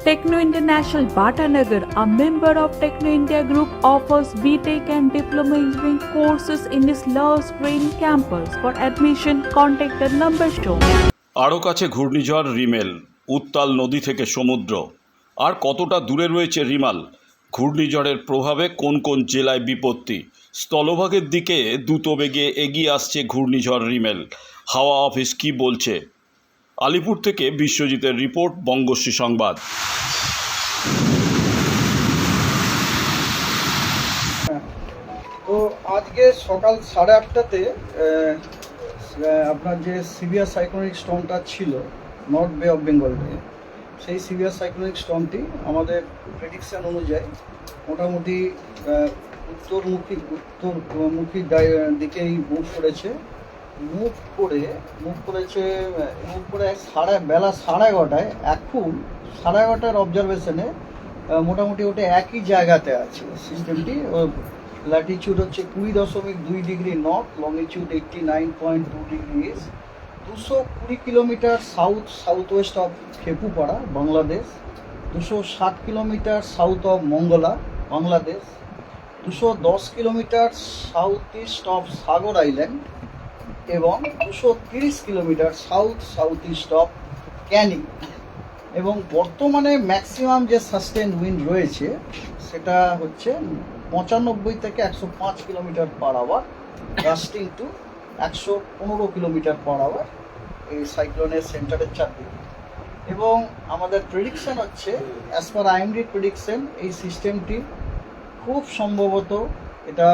Techno International Bhatanagar, a member of Techno India Group, offers BTEC and Diploma Engineering courses in its Love Green campus. For admission, contact the number shown. আরও কাছে ঘূর্ণিঝড় রিমেল উত্তাল নদী থেকে সমুদ্র আর কতটা দূরে রয়েছে রিমাল ঘূর্ণিঝড়ের প্রভাবে কোন কোন জেলায় বিপত্তি স্থলভাগের দিকে দ্রুত বেগে এগিয়ে আসছে ঘূর্ণিঝড় রিমেল হাওয়া অফিস কি বলছে আলিপুর থেকে বিশ্বজিতের রিপোর্ট বঙ্গশ্রী সংবাদ। তো আজকে সকাল সাড়ে আটটাতে আপনার যে সিভিয়ার সাইক্লোনিক স্টর্মটা ছিল নর্থ বে অফ বেঙ্গল সেই সিভিয়ার সাইক্লোনিক স্টর্মটি আমাদের প্রেডিকশন অনুযায়ী মোটামুটি উত্তরমুখী উত্তরমুখী দিকেই মুভ করেছে। মুভ করে মুভ করেছে মুভ করে সাড়ে, বেলা সাড়ে এগারোটায়, এখন সাড়ে এগারোটার অবজারভেশনে মোটামুটি ওটা একই জায়গাতে আছে। সিস্টেমটি ল্যাটিচিউড হচ্ছে কুড়ি দশমিক দুই degree north longitude eighty nine point two degree east দুশো কুড়ি kilometre south south west of Khepupara Bangladesh দুশো ষাট kilometre south of Mongla Bangladesh দুশো দশ kilometre south east of Sagar island এবং দুশো তিরিশ kilometre south south east of Canning এবং বর্তমানে ম্যাক্সিমাম যে সাস্টেন উইন্ড রয়েছে, সেটা হচ্ছে পঁচানব্বই থেকে একশো পাঁচ kilometre per hour gusting to একশো পনেরো কিলোমিটার পার আওয়ার এই সাইক্লোনের সেন্টারের চারদিকে এবং আমাদের প্রেডিকশন হচ্ছে অ্যাজ পার আইএমডি প্রেডিকশন এই সিস্টেমটি খুব সম্ভবত এটা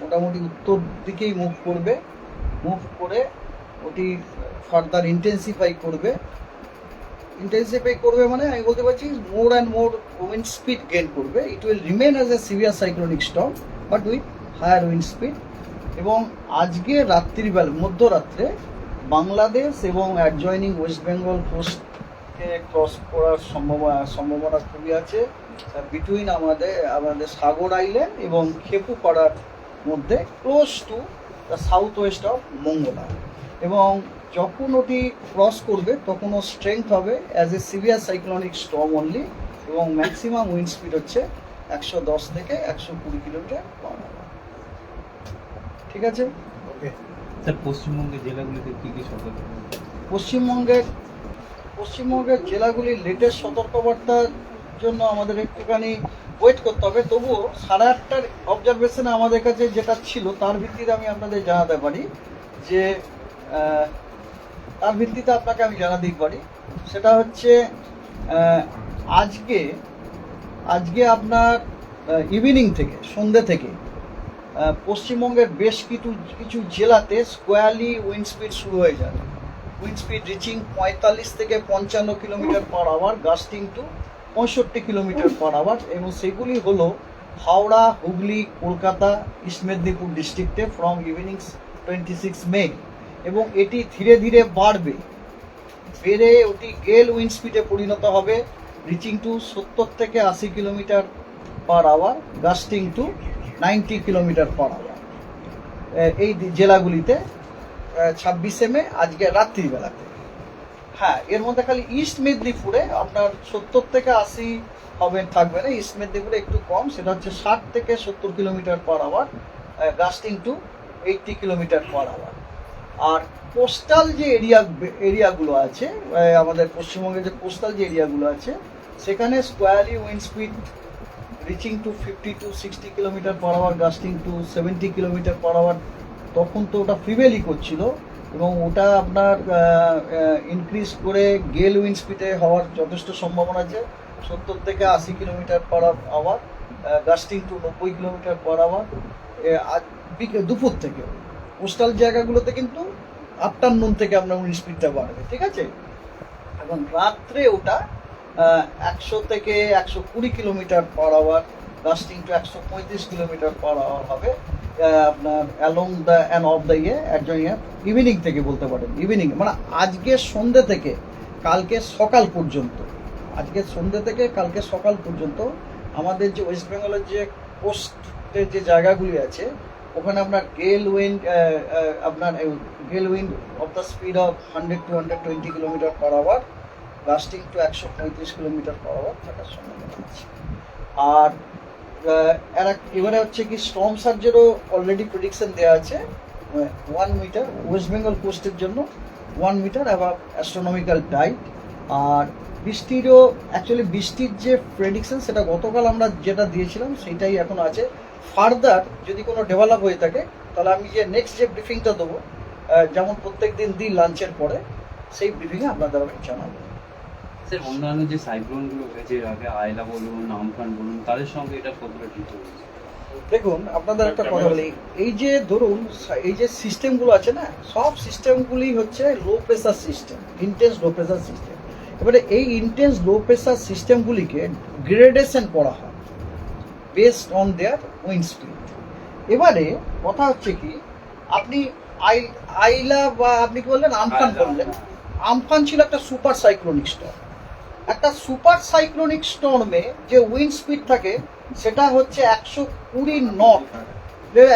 মোটামুটি উত্তর দিকেই মুখ করবে। মুভ করে ওটি ফার্দার ইন্টেন্সিফাই করবে। ইন্টেন্সিফাই করবে মানে আমি বলতে পারছি more and more wind speed gain করবে। It will remain as a severe cyclonic storm but with higher wind speed এবং আজকে রাত্রিবেলা মধ্যরাত্রে বাংলাদেশ এবং অ্যাডজয়নিং ওয়েস্ট বেঙ্গল কোস্টকে ক্রস করার সম্ভাবনা সম্ভাবনা খুবই আছে। বিটুইন আমাদের আমাদের সাগর আইল্যান্ড এবং খেপুপাড়ার মধ্যে close to the south west of Mongla. এবং যখন ওটি ক্রস করবে তখন ও স্ট্রেংথ হবে as a severe cyclonic storm only এবং ম্যাক্সিমাম উইন্ড স্পিড হচ্ছে একশো দশ থেকে একশো কুড়ি কিলোমিটার পার। ঠিক আছে? ওকে স্যার পশ্চিমবঙ্গের জেলাগুলিতে কি কি সতর্ক পশ্চিমবঙ্গের পশ্চিমবঙ্গের জেলাগুলির লেটেস্ট সতর্কবার্তার জন্য আমাদের একটুখানি ওয়েট করতে হবে। তবুও সাড়ে আটটার অবজারভেশনে আমাদের কাছে যেটা ছিল, তার ভিত্তিতে আমি আপনাদের জানাতে পারি যে তার ভিত্তিতে আপনাকে আমি জানাতেই পারি। সেটা হচ্ছে আজকে আজকে আপনার ইভিনিং থেকে, সন্ধ্যে থেকে পশ্চিমবঙ্গের বেশ কিছু কিছু জেলাতে স্কোয়ারলি উইন্ড স্পিড শুরু হয়ে যাবে উইন্ড স্পিড রিচিং পঁয়তাল্লিশ থেকে পঞ্চান্ন kilometre per hour gusting to পঁয়ষট্টি কিলোমিটার পার আওয়ার এবং সেগুলি হলো হাওড়া, হুগলি, কলকাতা, ইস্ট মেদিনীপুর ডিস্ট্রিক্টে from evening twenty six May এবং এটি ধীরে ধীরে বাড়বে। বেড়ে ওটি গেল উইন্ড স্পিডে পরিণত হবে রিচিং টু সত্তর থেকে আশি kilometre per hour gusting to ninety kilometre per hour এই জেলাগুলিতে ছাব্বিশে মে, আজকে রাত্রিবেলাতে। হ্যাঁ এর মধ্যে খালি ইস্ট মেদিনীপুরে আপনার সত্তর থেকে আশি হবে, থাকবে না। ইস্ট মেদিনীপুরে একটু কম, সেটা হচ্ছে ষাট থেকে সত্তর kilometre per hour gusting to eighty kilometre per hour R coastal যে এরিয়া এরিয়াগুলো আছে আমাদের পশ্চিমবঙ্গের যে কোস্টাল যে এরিয়াগুলো আছে, সেখানে squally wind speed reaching to fifty to sixty kilometre per hour gusting to seventy kilometre per hour তখন তো ওটা ফ্রিভেলি করছিল। এবং ওটা আপনার ইনক্রিজ করে গেল উইন্ড স্পিডে হওয়ার যথেষ্ট সম্ভাবনা আছে। সত্তর থেকে আশি kilometre per hour gusting to নব্বই কিলোমিটার পার আওয়ার দুপুর থেকে। কোস্টাল জায়গাগুলোতে কিন্তু আফটারনুন থেকে আপনার উইন্ড স্পিডটা বাড়বে, ঠিক আছে? এবং রাত্রে ওটা একশো থেকে একশো কুড়ি kilometre per hour gusting to একশো পঁয়ত্রিশ কিলোমিটার পার আওয়ার হবে। আপনার along the and of the ইয়ে একজন ইয়ে ইভিনিং থেকে বলতে পারেন ইভিনিং মানে আজকে সন্ধ্যে থেকে কালকে সকাল পর্যন্ত, আজকে সন্ধ্যে থেকে কালকে সকাল পর্যন্ত আমাদের যে ওয়েস্ট বেঙ্গলের যে কোস্টের যে জায়গাগুলি আছে, ওখানে আপনার গেল উইন্ড আপনার gale wind of the speed of hundred to hundred twenty kilometre per hour lasting to একশো পঁয়ত্রিশ কিলোমিটার পার আওয়ার থাকার সম্ভাবনা আছে। আর এবারে হচ্ছে কি স্টর্ম সার্জেরও অলরেডি প্রেডিকশন দেওয়া আছে। ওয়ান মিটার ওয়েস্ট বেঙ্গল কোস্টের জন্য one metre above astronomical tide আর বৃষ্টিরও অ্যাকচুয়ালি বৃষ্টির যে প্রেডিকশন সেটা গতকাল আমরা যেটা দিয়েছিলাম, সেটাই এখন আছে। ফার্দার যদি কোনো ডেভেলপ হয়ে থাকে, তাহলে আমি যে নেক্সট যে ব্রিফিংটা দেবো যেমন প্রত্যেক দিন দিই লাঞ্চের পরে, সেই ব্রিফিংয়ে আপনাদের আমি জানাব। স্যার অন্যান্য যে সাইক্লোনগুলো হয়েছে এর আগে আয়লা বলুন আমফান বলুন তাদের সঙ্গে এটা কতটা হয়েছে? দেখুন আপনাদের একটা কথা বলি। এই যে ধরুন এই যে সিস্টেমগুলো আছে না সব সিস্টেমগুলি হচ্ছে low pressure system intense low pressure system এবারে এই ইন্টেন্স লো প্রেসার সিস্টেমগুলিকে গ্রেডেশন করা হয় based on their wind speed এবারে কথা হচ্ছে কি আপনি আই আইলা বা আপনি কি বললেন আমফান বললেন? আমফান ছিল একটা সুপার সাইক্লোনিক স্টর্ম একটা সুপার সাইক্লোনিক স্টর্মে যে উইন্ড স্পিড থাকে সেটা হচ্ছে একশো কুড়ি নট।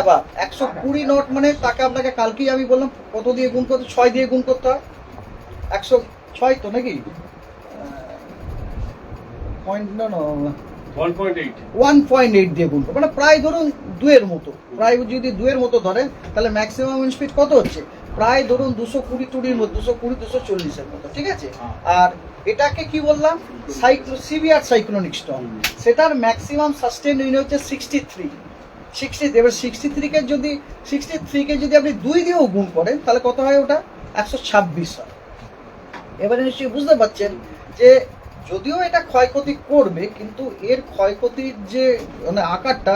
এবার একশো কুড়ি নট মানে তাকে আপনাকে কালকেই আমি বললাম কত দিয়ে গুণ করতে ছয় দিয়ে গুণ করতে হয়। একশো ছয় তো নাকি? পয়েন্ট না ওয়ান পয়েন্ট এইট দিয়ে গুণ মানে প্রায় ধরুন দুয়ের মতো। প্রায় যদি দুয়ের মতো ধরেন তাহলে ম্যাক্সিমাম উইন্ড স্পিড কত হচ্ছে? প্রায় ধরুন দুশো কুড়ি টুড়ির মতো দুশো কুড়ি দুশো চল্লিশের মতো ঠিক আছে? আর এটাকে কি বললাম? সাইক্লো, সিভিয়ার সাইক্লোনিক স্টর্ম সেটার ম্যাক্সিমাম সাস্টেন উইন হচ্ছে সিক্সটি থ্রি। সিক্সটি, এবার সিক্সটি থ্রিকে যদি, সিক্সটি থ্রিকে যদি আপনি দুই দিয়েও গুণ করেন, তাহলে কত হয় ওটা? একশো ছাব্বিশ হয়। এবারে নিশ্চয়ই বুঝতে পারছেন যে যদিও এটা ক্ষয়ক্ষতি করবে, কিন্তু এর ক্ষয়ক্ষতির যে মানে আকারটা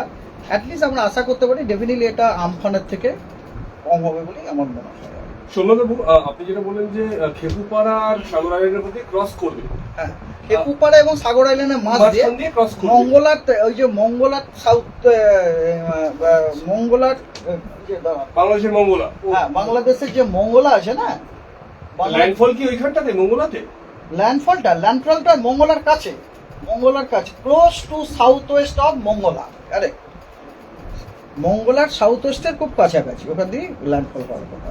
অ্যাটলিস্ট আমরা আশা করতে পারি ডেফিনেটলি এটা আমফানের থেকে কম হবে বলেই আমার মনে হয়। আপনি যেটা বললেন যে খেপুপাড়া আর সাগর আইল্যান্ডের মধ্যে ক্রস করবে। হ্যাঁ খেপুপাড়া এবং সাগর আইল্যান্ডের মাঝ দিয়ে ক্রস করবে। মঙ্গলার ওই যে মঙ্গলার সাউথ মঙ্গলার। বাংলাদেশের মঙ্গলা। হ্যাঁ বাংলাদেশের যে মঙ্গলা আছে না? ল্যান্ডফল কি ওইখানটাতে মঙ্গলাতে? ল্যান্ডফলটা ল্যান্ডফলটা মঙ্গলার কাছে মঙ্গলার কাছে close to south west of Mongla আরে মঙ্গলার সাউথ ওয়েস্টের খুব কাছাকাছি ওখান দিয়ে ল্যান্ডফল হওয়ার কথা।